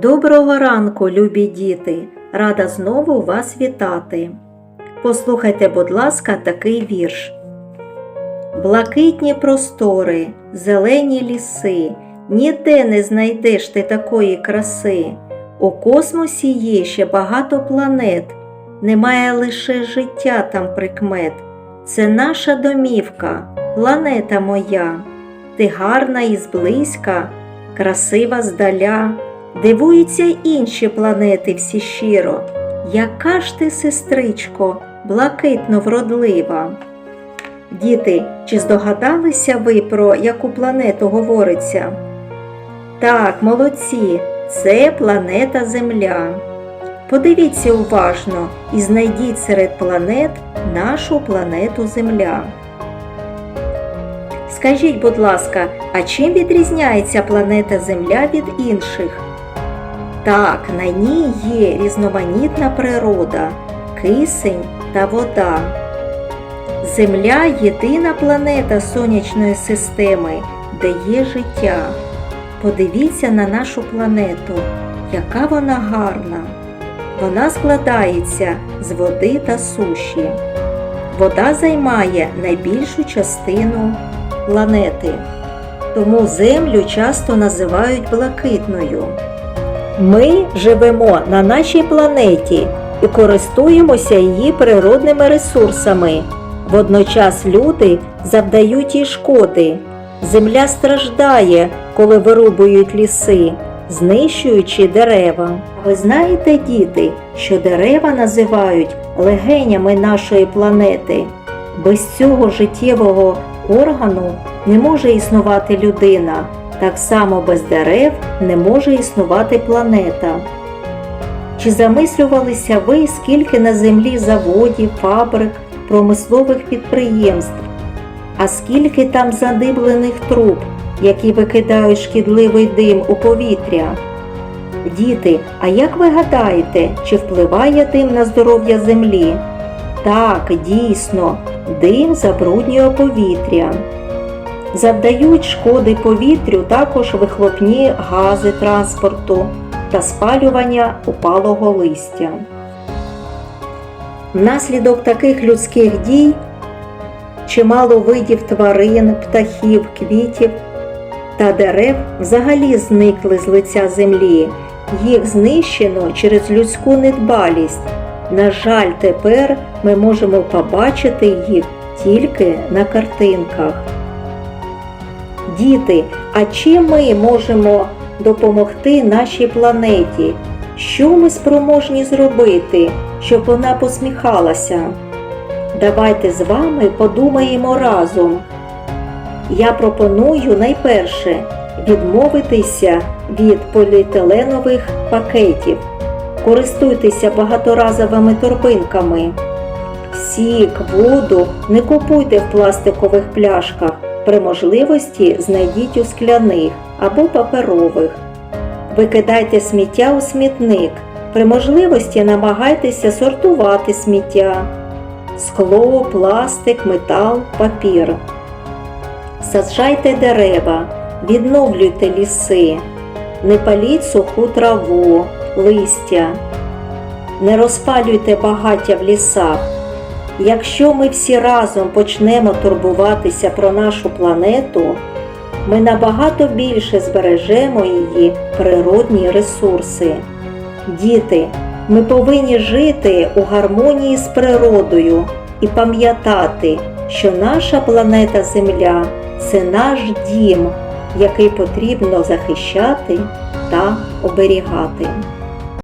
Доброго ранку, любі діти! Рада знову вас вітати. Послухайте, будь ласка, такий вірш. Блакитні простори, зелені ліси, ніде не знайдеш ти такої краси. У космосі є ще багато планет, немає лише життя там прикмет. Це наша домівка, планета моя. Ти гарна і зблизька, красива здаля. Дивуються інші планети всі щиро. Яка ж ти, сестричко, блакитно вродлива. Діти, чи здогадалися ви про яку планету говориться? Так, молодці, це планета Земля. Подивіться уважно і знайдіть серед планет нашу планету Земля. Скажіть, будь ласка, а чим відрізняється планета Земля від інших? Так, на ній є різноманітна природа, кисень та вода. Земля єдина планета сонячної системи, де є життя. Подивіться на нашу планету, яка вона гарна. Вона складається з води та суші. Вода займає найбільшу частину планети, тому Землю часто називають блакитною. Ми живемо на нашій планеті і користуємося її природними ресурсами. Водночас люди завдають їй шкоди. Земля страждає, коли вирубують ліси, знищуючи дерева. Ви знаєте, діти, що дерева називають легенями нашої планети. Без цього життєвого органу не може існувати людина. Так само без дерев не може існувати планета. Чи замислювалися ви, скільки на землі заводів, фабрик, промислових підприємств, а скільки там задиблених труб, які викидають шкідливий дим у повітря? Діти, а як ви гадаєте, чи впливає дим на здоров'я землі? Так, дійсно, дим забруднює повітря. Завдають шкоди повітрю також вихлопні гази транспорту та спалювання упалого листя. Внаслідок таких людських дій чимало видів тварин, птахів, квітів та дерев взагалі зникли з лиця землі. Їх знищено через людську недбалість. На жаль, тепер ми можемо побачити їх тільки на картинках. Діти, а чим ми можемо допомогти нашій планеті? Що ми спроможні зробити, щоб вона посміхалася? Давайте з вами подумаємо разом. Я пропоную найперше відмовитися від поліетиленових пакетів. Користуйтеся багаторазовими торбинками. Сік, воду не купуйте в пластикових пляшках. При можливості знайдіть у скляних або паперових. Викидайте сміття у смітник. При можливості намагайтеся сортувати сміття. Скло, пластик, метал, папір. Саджайте дерева, відновлюйте ліси, не паліть суху траву, листя, не розпалюйте багаття в лісах. Якщо ми всі разом почнемо турбуватися про нашу планету, ми набагато більше збережемо її природні ресурси. Діти, ми повинні жити у гармонії з природою і пам'ятати, що наша планета Земля це наш дім, який потрібно захищати та оберігати.